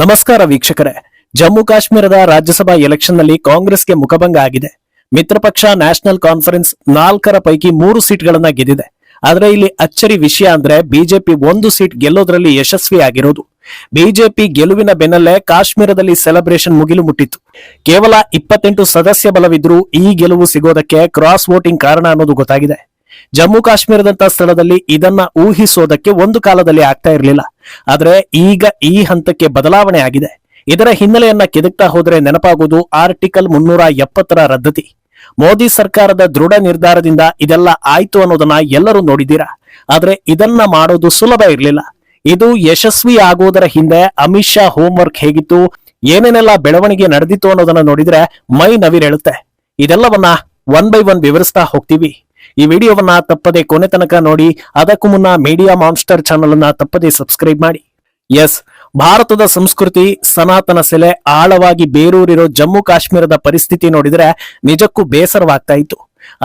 ನಮಸ್ಕಾರ ವೀಕ್ಷಕರೇ. ಜಮ್ಮು ಕಾಶ್ಮೀರದ ರಾಜ್ಯಸಭಾ ಎಲೆಕ್ಷನ್ನಲ್ಲಿ ಕಾಂಗ್ರೆಸ್ಗೆ ಮುಖಭಂಗ ಆಗಿದೆ. ಮಿತ್ರ ಪಕ್ಷ ನ್ಯಾಷನಲ್ ಕಾನ್ಫರೆನ್ಸ್ ನಾಲ್ಕರ ಪೈಕಿ ಮೂರು ಸೀಟ್ಗಳನ್ನ ಗೆದ್ದಿದೆ. ಆದ್ರೆ ಇಲ್ಲಿ ಅಚ್ಚರಿ ವಿಷಯ ಅಂದ್ರೆ ಬಿಜೆಪಿ ಒಂದು ಸೀಟ್ ಗೆಲ್ಲೋದ್ರಲ್ಲಿ ಯಶಸ್ವಿಯಾಗಿರೋದು. ಬಿಜೆಪಿ ಗೆಲುವಿನ ಬೆನ್ನಲ್ಲೇ ಕಾಶ್ಮೀರದಲ್ಲಿ ಸೆಲೆಬ್ರೇಷನ್ ಮುಗಿಲು ಮುಟ್ಟಿತ್ತು. ಕೇವಲ ಇಪ್ಪತ್ತೆಂಟು ಸದಸ್ಯ ಬಲವಿದ್ರೂ ಈ ಗೆಲುವು ಸಿಗೋದಕ್ಕೆ ಕ್ರಾಸ್ ವೋಟಿಂಗ್ ಕಾರಣ ಅನ್ನೋದು ಗೊತ್ತಾಗಿದೆ. ಜಮ್ಮು ಕಾಶ್ಮೀರದಂತ ಸ್ಥಳದಲ್ಲಿ ಇದನ್ನ ಊಹಿಸೋದಕ್ಕೆ ಒಂದು ಕಾಲದಲ್ಲಿ ಆಗ್ತಾ ಇರಲಿಲ್ಲ. ಆದ್ರೆ ಈಗ ಈ ಹಂತಕ್ಕೆ ಬದಲಾವಣೆ ಆಗಿದೆ. ಇದರ ಹಿನ್ನೆಲೆಯನ್ನ ಕೆದಕ್ತಾ ಹೋದ್ರೆ ನೆನಪಾಗುವುದು ಆರ್ಟಿಕಲ್ ಮುನ್ನೂರ ಎಪ್ಪತ್ತರ ರದ್ದತಿ. ಮೋದಿ ಸರ್ಕಾರದ ದೃಢ ನಿರ್ಧಾರದಿಂದ ಇದೆಲ್ಲ ಆಯ್ತು ಅನ್ನೋದನ್ನ ಎಲ್ಲರೂ ನೋಡಿದ್ದೀರಾ? ಆದ್ರೆ ಇದನ್ನ ಮಾಡೋದು ಸುಲಭ ಇರಲಿಲ್ಲ. ಇದು ಯಶಸ್ವಿ ಆಗುವುದರ ಹಿಂದೆ ಅಮಿತ್ ಶಾ ಹೋಂವರ್ಕ್ ಹೇಗಿತ್ತು, ಏನೇನೆಲ್ಲ ಬೆಳವಣಿಗೆ ನಡೆದಿತ್ತು ಅನ್ನೋದನ್ನ ನೋಡಿದ್ರೆ ಮೈ ನವಿರೇಳುತ್ತೆ. ಇದೆಲ್ಲವನ್ನ ಒನ್ ಬೈ ಒನ್ ವಿವರಿಸ್ತಾ ಹೋಗ್ತೀವಿ. ಈ ವಿಡಿಯೋವನ್ನ ತಪ್ಪದೆ ಕೊನೆ ತನಕ ನೋಡಿ, ಅದಕ್ಕೂ ಮುನ್ನ ಮೀಡಿಯಾ ಮಾನ್ಸ್ಟರ್ ಚಾನಲ್ ಅನ್ನ ತಪ್ಪದೆ ಸಬ್ಸ್ಕ್ರೈಬ್ ಮಾಡಿ. ಎಸ್ ಭಾರತದ ಸಂಸ್ಕೃತಿ, ಸನಾತನ ಸೆಲೆ ಆಳವಾಗಿ ಬೇರೂರಿರೋ ಜಮ್ಮು ಕಾಶ್ಮೀರದ ಪರಿಸ್ಥಿತಿ ನೋಡಿದ್ರೆ ನಿಜಕ್ಕೂ ಬೇಸರವಾಗ್ತಾ ಇತ್ತು.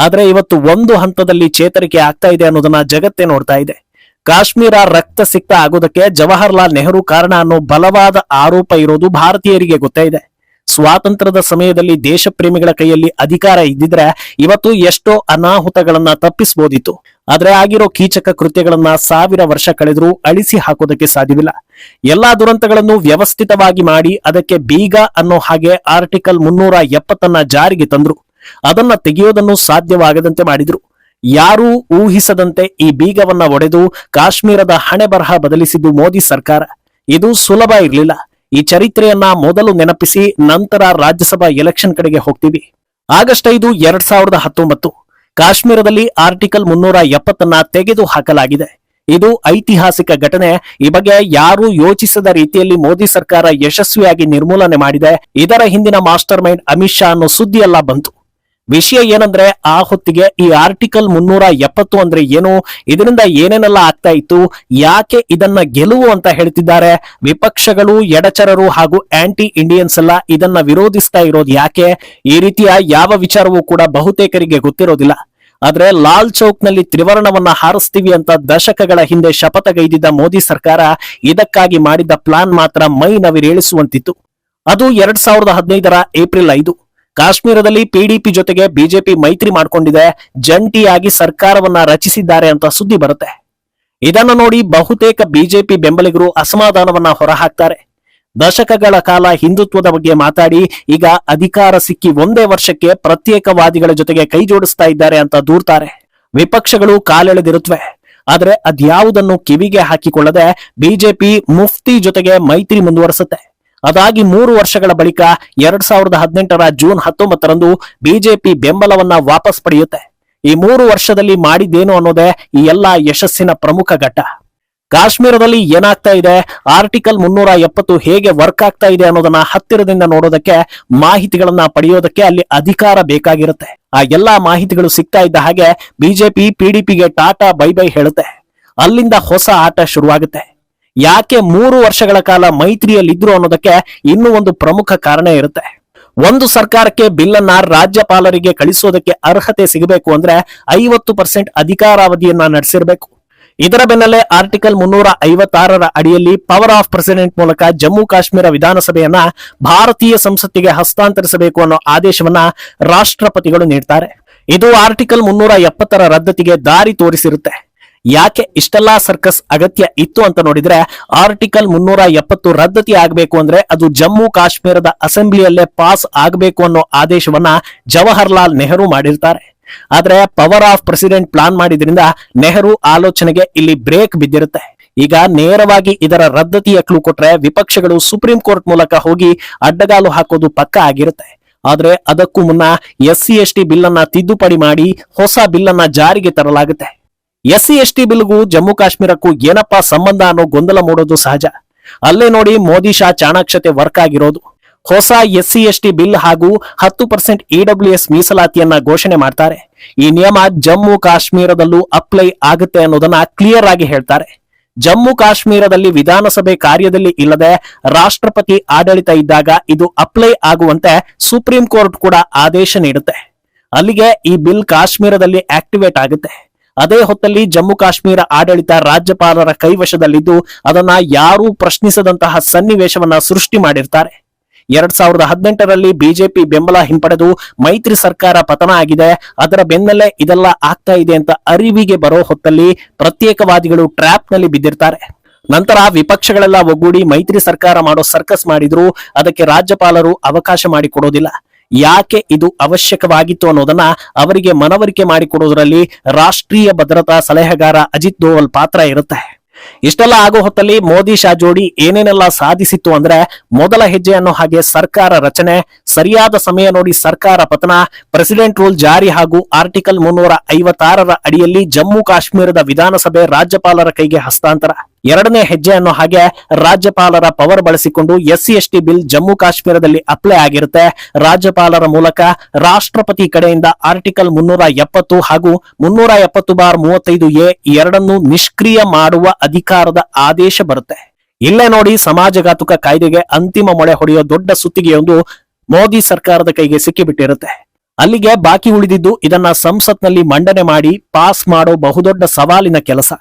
ಆದ್ರೆ ಇವತ್ತು ಒಂದು ಹಂತದಲ್ಲಿ ಚೇತರಿಕೆ ಆಗ್ತಾ ಇದೆ ಅನ್ನೋದನ್ನ ಜಗತ್ತೇ ನೋಡ್ತಾ ಇದೆ. ಕಾಶ್ಮೀರ ರಕ್ತ ಸಿಕ್ತ ಆಗೋದಕ್ಕೆ ಜವಾಹರ್ಲಾಲ್ ನೆಹರು ಕಾರಣ ಅನ್ನೋ ಬಲವಾದ ಆರೋಪ ಇರೋದು ಭಾರತೀಯರಿಗೆ ಗೊತ್ತಾ ಇದೆ. ಸ್ವಾತಂತ್ರ್ಯದ ಸಮಯದಲ್ಲಿ ದೇಶ ಪ್ರೇಮಿಗಳ ಕೈಯಲ್ಲಿ ಅಧಿಕಾರ ಇದ್ದಿದ್ರೆ ಇವತ್ತು ಎಷ್ಟೋ ಅನಾಹುತಗಳನ್ನ ತಪ್ಪಿಸಬಹುದಿತ್ತು ಆದ್ರೆ ಆಗಿರೋ ಕೀಚಕ ಕೃತ್ಯಗಳನ್ನ ಸಾವಿರ ವರ್ಷ ಕಳೆದರೂ ಅಳಿಸಿ ಹಾಕೋದಕ್ಕೆ ಸಾಧ್ಯವಿಲ್ಲ. ಎಲ್ಲಾ ದುರಂತಗಳನ್ನು ವ್ಯವಸ್ಥಿತವಾಗಿ ಮಾಡಿ ಅದಕ್ಕೆ ಬೀಗ ಅನ್ನೋ ಹಾಗೆ ಆರ್ಟಿಕಲ್ ಮುನ್ನೂರ ಎಪ್ಪತ್ತನ್ನ ಜಾರಿಗೆ ತಂದ್ರು. ಅದನ್ನ ತೆಗೆಯೋದನ್ನು ಸಾಧ್ಯವಾಗದಂತೆ ಮಾಡಿದ್ರು. ಯಾರೂ ಊಹಿಸದಂತೆ ಈ ಬೀಗವನ್ನ ಒಡೆದು ಕಾಶ್ಮೀರದ ಹಣೆ ಬರಹ ಬದಲಿಸಿದ್ದು ಮೋದಿ ಸರ್ಕಾರ. ಇದು ಸುಲಭ ಇರಲಿಲ್ಲ. ಈ ಚರಿತ್ರೆಯನ್ನ ಮೊದಲು ನೆನಪಿಸಿ, ನಂತರ ರಾಜ್ಯಸಭಾ ಎಲೆಕ್ಷನ್ ಕಡೆಗೆ ಹೋಗ್ತೀವಿ. ಆಗಸ್ಟ್ ಐದು, ಎರಡ್ ಸಾವಿರದ ಹತ್ತೊಂಬತ್ತು. ಕಾಶ್ಮೀರದಲ್ಲಿ ಆರ್ಟಿಕಲ್ ಮುನ್ನೂರ ಎಪ್ಪತ್ತನ್ನ ತೆಗೆದು ಹಾಕಲಾಗಿದೆ. ಇದು ಐತಿಹಾಸಿಕ ಘಟನೆ. ಈ ಬಗ್ಗೆ ಯಾರೂ ಯೋಚಿಸದ ರೀತಿಯಲ್ಲಿ ಮೋದಿ ಸರ್ಕಾರ ಯಶಸ್ವಿಯಾಗಿ ನಿರ್ಮೂಲನೆ ಮಾಡಿದೆ. ಇದರ ಹಿಂದಿನ ಮಾಸ್ಟರ್ ಮೈಂಡ್ ಅಮಿತ್ ಶಾ ಅನ್ನೋ ಸುದ್ದಿಯೆಲ್ಲ ಬಂತು. ವಿಷಯ ಏನಂದ್ರೆ ಆ ಹೊತ್ತಿಗೆ ಈ ಆರ್ಟಿಕಲ್ ಮುನ್ನೂರ ಎಪ್ಪತ್ತು ಅಂದ್ರೆ ಏನು? ಇದರಿಂದ ಏನೇನೆಲ್ಲ ಆಗ್ತಾ ಇತ್ತು? ಯಾಕೆ ಇದನ್ನ ಗೆಲುವು ಅಂತ ಹೇಳ್ತಿದ್ದಾರೆ? ವಿಪಕ್ಷಗಳು, ಎಡಚರರು ಹಾಗೂ ಆಂಟಿ ಇಂಡಿಯನ್ಸ್ ಎಲ್ಲ ಇದನ್ನ ವಿರೋಧಿಸ್ತಾ ಇರೋದು ಯಾಕೆ? ಈ ರೀತಿಯ ಯಾವ ವಿಚಾರವೂ ಕೂಡ ಬಹುತೇಕರಿಗೆ ಗೊತ್ತಿರೋದಿಲ್ಲ. ಆದ್ರೆ ಲಾಲ್ ಚೌಕ್ನಲ್ಲಿ ತ್ರಿವರ್ಣವನ್ನ ಹಾರಿಸ್ತೀವಿ ಅಂತ ದಶಕಗಳ ಹಿಂದೆ ಶಪಥಗೈದಿದ್ದ ಮೋದಿ ಸರ್ಕಾರ ಇದಕ್ಕಾಗಿ ಮಾಡಿದ್ದ ಪ್ಲಾನ್ ಮಾತ್ರ ಮೈ ನವಿರೇಳಿಸುವಂತಿತ್ತು. ಅದು ಎರಡ್ ಸಾವಿರದ ಹದಿನೈದರ ಏಪ್ರಿಲ್ ಐದು. ಕಾಶ್ಮೀರದಲ್ಲಿ ಪಿಡಿಪಿ ಜೊತೆಗೆ ಬಿಜೆಪಿ ಮೈತ್ರಿ ಮಾಡಿಕೊಂಡಿದೆ, ಜಂಟಿಯಾಗಿ ಸರ್ಕಾರವನ್ನ ರಚಿಸಿದ್ದಾರೆ ಅಂತ ಸುದ್ದಿ ಬರುತ್ತೆ. ಇದನ್ನು ನೋಡಿ ಬಹುತೇಕ ಬಿಜೆಪಿ ಬೆಂಬಲಿಗರು ಅಸಮಾಧಾನವನ್ನ ಹೊರಹಾಕ್ತಾರೆ. ದಶಕಗಳ ಕಾಲ ಹಿಂದುತ್ವದ ಬಗ್ಗೆ ಮಾತಾಡಿ, ಈಗ ಅಧಿಕಾರ ಸಿಕ್ಕಿ ಒಂದೇ ವರ್ಷಕ್ಕೆ ಪ್ರತ್ಯೇಕವಾದಿಗಳ ಜೊತೆಗೆ ಕೈ ಜೋಡಿಸ್ತಾ ಇದ್ದಾರೆ ಅಂತ ದೂರ್ತಾರೆ. ವಿಪಕ್ಷಗಳು ಕಾಲೆಳೆದಿರುತ್ತವೆ ಆದರೆ ಅದ್ಯಾವುದನ್ನು ಕಿವಿಗೆ ಹಾಕಿಕೊಳ್ಳದೆ ಬಿಜೆಪಿ ಮುಫ್ತಿ ಜೊತೆಗೆ ಮೈತ್ರಿ ಮುಂದುವರಿಸುತ್ತೆ. ಅದಾಗಿ ಮೂರು ವರ್ಷಗಳ ಬಳಿಕ ಎರಡ್ ಸಾವಿರದ ಹದಿನೆಂಟರ ಜೂನ್ ಹತ್ತೊಂಬತ್ತರಂದು ಬಿಜೆಪಿ ಬೆಂಬಲವನ್ನ ವಾಪಸ್ ಪಡೆಯುತ್ತೆ. ಈ ಮೂರು ವರ್ಷದಲ್ಲಿ ಮಾಡಿದ್ದೇನು ಅನ್ನೋದೇ ಈ ಎಲ್ಲಾ ಯಶಸ್ಸಿನ ಪ್ರಮುಖ ಘಟ್ಟ. ಕಾಶ್ಮೀರದಲ್ಲಿ ಏನಾಗ್ತಾ ಇದೆ? ಆರ್ಟಿಕಲ್ ಮುನ್ನೂರ ಎಪ್ಪತ್ತು ಹೇಗೆ ವರ್ಕ್ ಆಗ್ತಾ ಇದೆ ಅನ್ನೋದನ್ನ ಹತ್ತಿರದಿಂದ ನೋಡೋದಕ್ಕೆ ಮಾಹಿತಿಗಳನ್ನ ಪಡೆಯೋದಕ್ಕೆ ಅಲ್ಲಿ ಅಧಿಕಾರ ಬೇಕಾಗಿರುತ್ತೆ. ಆ ಎಲ್ಲಾ ಮಾಹಿತಿಗಳು ಸಿಗ್ತಾ ಇದ್ದ ಹಾಗೆ ಬಿಜೆಪಿ ಪಿಡಿಪಿಗೆ ಟಾಟಾ ಬೈ ಬೈ ಹೇಳುತ್ತೆ. ಅಲ್ಲಿಂದ ಹೊಸ ಆಟ ಶುರುವಾಗುತ್ತೆ. ಯಾಕೆ ಮೂರು ವರ್ಷಗಳ ಕಾಲ ಮೈತ್ರಿಯಲ್ಲಿದ್ರು ಅನ್ನೋದಕ್ಕೆ ಇನ್ನೂ ಒಂದು ಪ್ರಮುಖ ಕಾರಣ ಇರುತ್ತೆ. ಒಂದು ಸರ್ಕಾರಕ್ಕೆ ಬಿಲ್ ಅನ್ನ ರಾಜ್ಯಪಾಲರಿಗೆ ಕಳಿಸೋದಕ್ಕೆ ಅರ್ಹತೆ ಸಿಗಬೇಕು ಅಂದ್ರೆ ಐವತ್ತು ಪರ್ಸೆಂಟ್ ಅಧಿಕಾರಾವಧಿಯನ್ನ ನಡೆಸಿರ್ಬೇಕು. ಇದರ ಬೆನ್ನಲ್ಲೇ ಆರ್ಟಿಕಲ್ ಮುನ್ನೂರ ಐವತ್ತಾರರ ಅಡಿಯಲ್ಲಿ ಪವರ್ ಆಫ್ ಪ್ರೆಸಿಡೆಂಟ್ ಮೂಲಕ ಜಮ್ಮು ಕಾಶ್ಮೀರ ವಿಧಾನಸಭೆಯನ್ನ ಭಾರತೀಯ ಸಂಸತ್ತಿಗೆ ಹಸ್ತಾಂತರಿಸಬೇಕು ಅನ್ನೋ ಆದೇಶವನ್ನ ರಾಷ್ಟ್ರಪತಿಗಳು ನೀಡ್ತಾರೆ. ಇದು ಆರ್ಟಿಕಲ್ ಮುನ್ನೂರ ಎಪ್ಪತ್ತರ ರದ್ದತಿಗೆ ದಾರಿ ತೋರಿಸಿರುತ್ತೆ. ಯಾಕೆ ಇಷ್ಟೆಲ್ಲಾ ಸರ್ಕಸ್ ಅಗತ್ಯ ಇತ್ತು ಅಂತ ನೋಡಿದ್ರೆ ಆರ್ಟಿಕಲ್ ಮುನ್ನೂರ ಎಪ್ಪತ್ತು ರದ್ದತಿ ಆಗಬೇಕು ಅಂದ್ರೆ ಅದು ಜಮ್ಮು ಕಾಶ್ಮೀರದ ಅಸೆಂಬ್ಲಿಯಲ್ಲೇ ಪಾಸ್ ಆಗಬೇಕು ಅನ್ನೋ ಆದೇಶವನ್ನ ಜವಾಹರ್ಲಾಲ್ ನೆಹರು ಮಾಡಿರ್ತಾರೆ. ಆದ್ರೆ ಪವರ್ ಆಫ್ ಪ್ರೆಸಿಡೆಂಟ್ ಪ್ಲಾನ್ ಮಾಡಿದ್ರಿಂದ ನೆಹರು ಆಲೋಚನೆಗೆ ಇಲ್ಲಿ ಬ್ರೇಕ್ ಬಿದ್ದಿರುತ್ತೆ. ಈಗ ನೇರವಾಗಿ ಇದರ ರದ್ದತಿಯ ಕ್ಲೂ ಕೊಟ್ರೆ ವಿಪಕ್ಷಗಳು ಸುಪ್ರೀಂ ಕೋರ್ಟ್ ಮೂಲಕ ಹೋಗಿ ಅಡ್ಡಗಾಲು ಹಾಕೋದು ಪಕ್ಕ ಆಗಿರುತ್ತೆ. ಆದ್ರೆ ಅದಕ್ಕೂ ಮುನ್ನ S C S T bill ಅನ್ನ ತಿದ್ದುಪಡಿ ಮಾಡಿ ಹೊಸ ಬಿಲ್ ಅನ್ನ ಜಾರಿಗೆ ತರಲಾಗುತ್ತೆ. ಎಸ್ ಸಿ ಎಸ್ ಟಿ ಬಿಲ್ಗೂ ಜಮ್ಮು ಕಾಶ್ಮೀರಕ್ಕೂ ಏನಪ್ಪಾ ಸಂಬಂಧ ಅನ್ನೋ ಗೊಂದಲ ಮೂಡೋದು ಸಹಜ. ಅಲ್ಲೇ ನೋಡಿ ಮೋದಿ ಶಾ ಚಾಣಾಕ್ಷತೆ ವರ್ಕ್ ಆಗಿರೋದು. ಹೊಸ S C S T bill ಹಾಗೂ ಹತ್ತು ಪರ್ಸೆಂಟ್ ಇಡಬ್ಲ್ಯೂ ಎಸ್ ಮೀಸಲಾತಿಯನ್ನ ಘೋಷಣೆ ಮಾಡ್ತಾರೆ. ಈ ನಿಯಮ ಜಮ್ಮು ಕಾಶ್ಮೀರದಲ್ಲೂ ಅಪ್ಲೈ ಆಗುತ್ತೆ ಅನ್ನೋದನ್ನ ಕ್ಲಿಯರ್ ಆಗಿ ಹೇಳ್ತಾರೆ. ಜಮ್ಮು ಕಾಶ್ಮೀರದಲ್ಲಿ ವಿಧಾನಸಭೆ ಕಾರ್ಯದಲ್ಲಿ ಇಲ್ಲದೆ ರಾಷ್ಟ್ರಪತಿ ಆಡಳಿತ ಇದ್ದಾಗ ಇದು ಅಪ್ಲೈ ಆಗುವಂತೆ ಸುಪ್ರೀಂ ಕೋರ್ಟ್ ಕೂಡ ಆದೇಶ ನೀಡುತ್ತೆ. ಅಲ್ಲಿಗೆ ಈ ಬಿಲ್ ಕಾಶ್ಮೀರದಲ್ಲಿ ಆಕ್ಟಿವೇಟ್ ಆಗುತ್ತೆ. ಅದೇ ಹೊತ್ತಲ್ಲಿ ಜಮ್ಮು ಕಾಶ್ಮೀರ ಆಡಳಿತ ರಾಜ್ಯಪಾಲರ ಕೈವಶದಲ್ಲಿದ್ದು ಅದನ್ನ ಯಾರೂ ಪ್ರಶ್ನಿಸದಂತಹ ಸನ್ನಿವೇಶವನ್ನ ಸೃಷ್ಟಿ ಮಾಡಿರ್ತಾರೆ. ಎರಡ್ ಸಾವಿರದ ಹದಿನೆಂಟರಲ್ಲಿ ಬಿಜೆಪಿ ಬೆಂಬಲ ಹಿಂಪಡೆದು ಮೈತ್ರಿ ಸರ್ಕಾರ ಪತನ ಆಗಿದೆ. ಅದರ ಬೆನ್ನಲ್ಲೇ ಇದೆಲ್ಲ ಆಗ್ತಾ ಇದೆ ಅಂತ ಅರಿವಿಗೆ ಬರೋ ಹೊತ್ತಲ್ಲಿ ಪ್ರತ್ಯೇಕವಾದಿಗಳು ಟ್ರ್ಯಾಪ್ನಲ್ಲಿ ಬಿದ್ದಿರ್ತಾರೆ. ನಂತರ ವಿಪಕ್ಷಗಳೆಲ್ಲ ಒಗ್ಗೂಡಿ ಮೈತ್ರಿ ಸರ್ಕಾರ ಮಾಡೋ ಸರ್ಕಸ್ ಮಾಡಿದ್ರು. ಅದಕ್ಕೆ ರಾಜ್ಯಪಾಲರು ಅವಕಾಶ ಮಾಡಿಕೊಡೋದಿಲ್ಲ. ಯಾಕೆ ಇದು ಅವಶ್ಯಕವಾಗಿತ್ತು ಅನ್ನೋದನ್ನ ಅವರಿಗೆ ಮನವರಿಕೆ ಮಾಡಿಕೊಡೋದ್ರಲ್ಲಿ ರಾಷ್ಟ್ರೀಯ ಭದ್ರತಾ ಸಲಹೆಗಾರ ಅಜಿತ್ ದೋವಲ್ ಪಾತ್ರ ಇರುತ್ತೆ. ಇಷ್ಟೆಲ್ಲ ಆಗೋ ಹೊತ್ತಲ್ಲಿ ಮೋದಿ ಶಾ ಜೋಡಿ ಏನೇನೆಲ್ಲ ಸಾಧಿಸಿತ್ತು ಅಂದ್ರೆ ಮೊದಲ ಹೆಜ್ಜೆ ಅನ್ನೋ ಹಾಗೆ ಸರ್ಕಾರ ರಚನೆ, ಸರಿಯಾದ ಸಮಯ ನೋಡಿ ಸರ್ಕಾರ ಪತನ, ಪ್ರೆಸಿಡೆಂಟ್ ರೂಲ್ ಜಾರಿ ಹಾಗೂ ಆರ್ಟಿಕಲ್ ಮುನ್ನೂರ ಐವತ್ತಾರರ ಅಡಿಯಲ್ಲಿ ಜಮ್ಮು ಕಾಶ್ಮೀರದ ವಿಧಾನಸಭೆ ರಾಜ್ಯಪಾಲರ ಕೈಗೆ ಹಸ್ತಾಂತರ. ಎರಡನೇ ಹೆಜ್ಜೆ ಅನ್ನೋ ಹಾಗೆ ರಾಜ್ಯಪಾಲರ ಪವರ್ ಬಳಸಿಕೊಂಡು ಎಸ್ಸಿ ಎಸ್ಟಿ ಬಿಲ್ ಜಮ್ಮು ಕಾಶ್ಮೀರದಲ್ಲಿ ಅಪ್ಲೈ ಆಗಿರುತ್ತೆ. ರಾಜ್ಯಪಾಲರ ಮೂಲಕ ರಾಷ್ಟ್ರಪತಿ ಕಡೆಯಿಂದ ಆರ್ಟಿಕಲ್ ಮುನ್ನೂರ ಎಪ್ಪತ್ತು ಹಾಗೂ ಮುನ್ನೂರ ಎಪ್ಪತ್ತು ಬಾರ್ ಮೂವತ್ತೈದು ಎ ಎರಡನ್ನು ನಿಷ್ಕ್ರಿಯ ಮಾಡುವ ಅಧಿಕಾರದ ಆದೇಶ ಬರುತ್ತೆ. ಇಲ್ಲೇ ನೋಡಿ ಸಮಾಜಘಾತುಕ ಕಾಯ್ದೆಗೆ ಅಂತಿಮ ಮೊಳೆ ಹೊಡೆಯೋ ದೊಡ್ಡ ಸುತ್ತಿಗೆಯೊಂದು ಮೋದಿ ಸರ್ಕಾರದ ಕೈಗೆ ಸಿಕ್ಕಿಬಿಟ್ಟಿರುತ್ತೆ. ಅಲ್ಲಿಗೆ ಬಾಕಿ ಉಳಿದಿದ್ದು ಇದನ್ನ ಸಂಸತ್ನಲ್ಲಿ ಮಂಡನೆ ಮಾಡಿ ಪಾಸ್ ಮಾಡೋ ಬಹುದೊಡ್ಡ ಸವಾಲಿನ ಕೆಲಸ.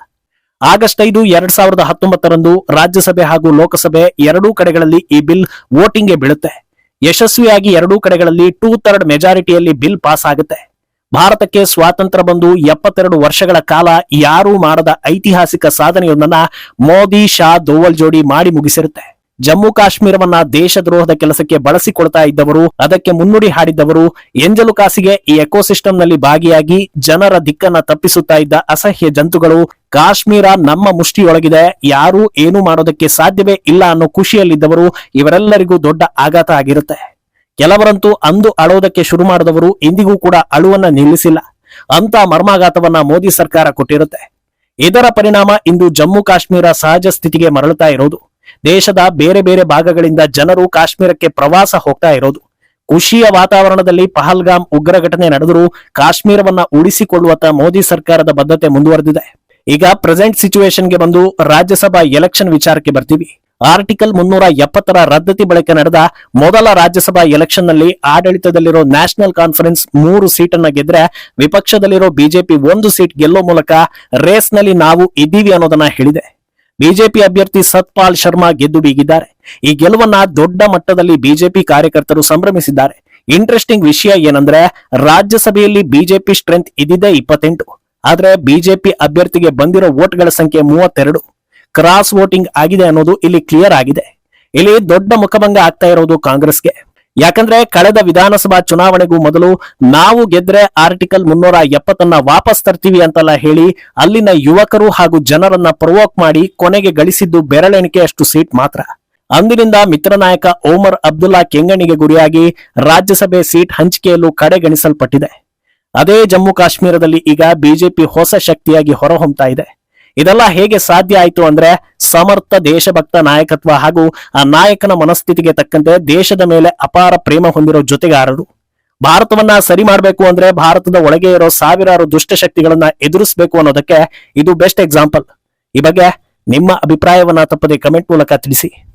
ಆಗಸ್ಟ್ ಐದು, ಎರಡ್ ಸಾವಿರದ ಹತ್ತೊಂಬತ್ತರಂದು ರಾಜ್ಯಸಭೆ ಹಾಗೂ ಲೋಕಸಭೆ ಎರಡೂ ಕಡೆಗಳಲ್ಲಿ ಈ ಬಿಲ್ ವೋಟಿಂಗ್ಗೆ ಬೀಳುತ್ತೆ. ಯಶಸ್ವಿಯಾಗಿ ಎರಡೂ ಕಡೆಗಳಲ್ಲಿ ಟೂ ಥರ್ಡ್ ಮೆಜಾರಿಟಿಯಲ್ಲಿ ಬಿಲ್ ಪಾಸ್ ಆಗುತ್ತೆ ಭಾರತಕ್ಕೆ ಸ್ವಾತಂತ್ರ್ಯ ಬಂದು ಎಪ್ಪತ್ತೆರಡು ವರ್ಷಗಳ ಕಾಲ ಯಾರೂ ಮಾಡದ ಐತಿಹಾಸಿಕ ಸಾಧನೆಯೊಂದನ್ನ ಮೋದಿ, ಶಾ ದೋವಲ್ ಜೋಡಿ ಮಾಡಿ ಮುಗಿಸಿರುತ್ತೆ. ಜಮ್ಮು ಕಾಶ್ಮೀರವನ್ನ ದೇಶದ್ರೋಹದ ಕೆಲಸಕ್ಕೆ ಬಳಸಿಕೊಳ್ತಾ ಇದ್ದವರು, ಅದಕ್ಕೆ ಮುನ್ನುಡಿ ಹಾಡಿದ್ದವರು, ಎಂಜಲು ಕಾಸಿಗೆ ಈ ಎಕೋಸಿಸ್ಟಮ್ನಲ್ಲಿ ಭಾಗಿಯಾಗಿ ಜನರ ದಿಕ್ಕನ್ನ ತಪ್ಪಿಸುತ್ತಾ ಇದ್ದ ಅಸಹ್ಯ ಜಂತುಗಳು, ಕಾಶ್ಮೀರ ನಮ್ಮ ಮುಷ್ಟಿಯೊಳಗಿದೆ, ಯಾರು ಏನು ಮಾಡೋದಕ್ಕೆ ಸಾಧ್ಯವೇ ಇಲ್ಲ ಅನ್ನೋ ಖುಷಿಯಲ್ಲಿದ್ದವರು, ಇವರೆಲ್ಲರಿಗೂ ದೊಡ್ಡ ಆಘಾತ ಆಗಿರುತ್ತೆ. ಕೆಲವರಂತೂ ಅಂದು ಅಳೋದಕ್ಕೆ ಶುರು ಮಾಡಿದವರು ಇಂದಿಗೂ ಕೂಡ ಅಳುವನ್ನ ನಿಲ್ಲಿಸಿಲ್ಲ. ಅಂತ ಮರ್ಮಾಘಾತವನ್ನ ಮೋದಿ ಸರ್ಕಾರ ಕೊಟ್ಟಿರುತ್ತೆ. ಇದರ ಪರಿಣಾಮ ಇಂದು ಜಮ್ಮು ಕಾಶ್ಮೀರ ಸಹಜ ಸ್ಥಿತಿಗೆ ಮರಳುತ್ತಾ ಇರೋದು. ದೇಶದ ಬೇರೆ ಬೇರೆ ಭಾಗಗಳಿಂದ ಜನರು ಕಾಶ್ಮೀರಕ್ಕೆ ಪ್ರವಾಸ ಹೋಗ್ತಾ ಇರೋದು. ಖುಷಿಯ ವಾತಾವರಣದಲ್ಲಿ ಪಹಲ್ಗಾಮ್ ಉಗ್ರ ಘಟನೆ ನಡೆದರೂ ಕಾಶ್ಮೀರವನ್ನ ಉಳಿಸಿಕೊಳ್ಳುವತ್ತ ಮೋದಿ ಸರ್ಕಾರದ ಬದ್ಧತೆ ಮುಂದುವರೆದಿದೆ. ಈಗ ಪ್ರೆಸೆಂಟ್ ಸಿಚುವೇಶನ್ಗೆ ಬಂದು ರಾಜ್ಯಸಭಾ ಎಲೆಕ್ಷನ್ ವಿಚಾರಕ್ಕೆ ಬರ್ತೀವಿ. ಆರ್ಟಿಕಲ್ ಮುನ್ನೂರ ಎಪ್ಪತ್ತರ ರದ್ದತಿ ಬಳಿಕ ನಡೆದ ಮೊದಲ ರಾಜ್ಯಸಭಾ ಎಲೆಕ್ಷನ್ನಲ್ಲಿ ಆಡಳಿತದಲ್ಲಿರೋ ನ್ಯಾಷನಲ್ ಕಾನ್ಫರೆನ್ಸ್ ಮೂರು ಸೀಟನ್ನ ಗೆದ್ರೆ ವಿಪಕ್ಷದಲ್ಲಿರೋ ಬಿಜೆಪಿ ಒಂದು ಸೀಟ್ ಗೆಲ್ಲೋ ಮೂಲಕ ರೇಸ್ನಲ್ಲಿ ನಾವು ಇದ್ದೀವಿ ಅನ್ನೋದನ್ನ ಹೇಳಿದೆ. ಬಿಜೆಪಿ ಅಭ್ಯರ್ಥಿ ಸತ್ಪಾಲ್ ಶರ್ಮಾ ಗೆದ್ದು ಬೀಗಿದ್ದಾರೆ. ಈ ಗೆಲುವನ್ನ ದೊಡ್ಡ ಮಟ್ಟದಲ್ಲಿ ಬಿಜೆಪಿ ಕಾರ್ಯಕರ್ತರು ಸಂಭ್ರಮಿಸಿದ್ದಾರೆ. ಇಂಟ್ರೆಸ್ಟಿಂಗ್ ವಿಷಯ ಏನಂದ್ರೆ, ರಾಜ್ಯಸಭೆಯಲ್ಲಿ ಬಿಜೆಪಿ ಸ್ಟ್ರೆಂತ್ ಇದ್ದಿದ್ದೇ ಇಪ್ಪತ್ತೆಂಟು. ಆದ್ರೆ ಬಿಜೆಪಿ ಅಭ್ಯರ್ಥಿಗೆ ಬಂದಿರೋ ವೋಟ್ಗಳ ಸಂಖ್ಯೆ ಮೂವತ್ತೆರಡು. ಕ್ರಾಸ್ ವೋಟಿಂಗ್ ಆಗಿದೆ ಅನ್ನೋದು ಇಲ್ಲಿ ಕ್ಲಿಯರ್ ಆಗಿದೆ. ಇಲ್ಲಿ ದೊಡ್ಡ ಮುಖಭಂಗ ಆಗ್ತಾ ಇರೋದು ಕಾಂಗ್ರೆಸ್ಗೆ. ಯಾಕಂದ್ರೆ ಕಳೆದ ವಿಧಾನಸಭಾ ಚುನಾವಣೆಗೂ ಮೊದಲು ನಾವು ಗೆದ್ರೆ ಆರ್ಟಿಕಲ್ ಮುನ್ನೂರ ಎಪ್ಪತ್ತನ್ನ ವಾಪಸ್ ತರ್ತೀವಿ ಅಂತೆಲ್ಲ ಹೇಳಿ ಅಲ್ಲಿನ ಯುವಕರು ಹಾಗೂ ಜನರನ್ನ ಪ್ರವೋಕ್ ಮಾಡಿ ಕೊನೆಗೆ ಗಳಿಸಿದ್ದು ಬೆರಳೆಣಿಕೆಯಷ್ಟು ಸೀಟ್ ಮಾತ್ರ. ಅಂದಿನಿಂದ ಮಿತ್ರ ನಾಯಕ ಓಮರ್ ಅಬ್ದುಲ್ಲಾ ಕೆಂಗಣಿಗೆ ಗುರಿಯಾಗಿ ರಾಜ್ಯಸಭೆ ಸೀಟ್ ಹಂಚಿಕೆಯಲ್ಲೂ ಕಡೆಗಣಿಸಲ್ಪಟ್ಟಿದೆ. ಅದೇ ಜಮ್ಮು ಕಾಶ್ಮೀರದಲ್ಲಿ ಈಗ ಬಿಜೆಪಿ ಹೊಸ ಶಕ್ತಿಯಾಗಿ ಹೊರಹೊಮ್ತಾ ಇದೆ. ಇದೆಲ್ಲ ಹೇಗೆ ಸಾಧ್ಯ ಆಯ್ತು ಅಂದ್ರೆ ಸಮರ್ಥ ದೇಶಭಕ್ತ ನಾಯಕತ್ವ ಹಾಗೂ ಆ ನಾಯಕನ ಮನಸ್ಥಿತಿಗೆ ತಕ್ಕಂತೆ ದೇಶದ ಮೇಲೆ ಅಪಾರ ಪ್ರೇಮ ಹೊಂದಿರೋ ಜೊತೆಗಾರರು. ಭಾರತವನ್ನ ಸರಿ ಮಾಡಬೇಕು ಅಂದ್ರೆ ಭಾರತದ ಒಳಗೆ ಇರೋ ಸಾವಿರಾರು ದುಷ್ಟಶಕ್ತಿಗಳನ್ನ ಎದುರಿಸಬೇಕು ಅನ್ನೋದಕ್ಕೆ ಇದು ಬೆಸ್ಟ್ ಎಕ್ಸಾಂಪಲ್. ಈ ಬಗ್ಗೆ ನಿಮ್ಮ ಅಭಿಪ್ರಾಯವನ್ನ ತಪ್ಪದೆ ಕಮೆಂಟ್ ಮೂಲಕ ತಿಳಿಸಿ.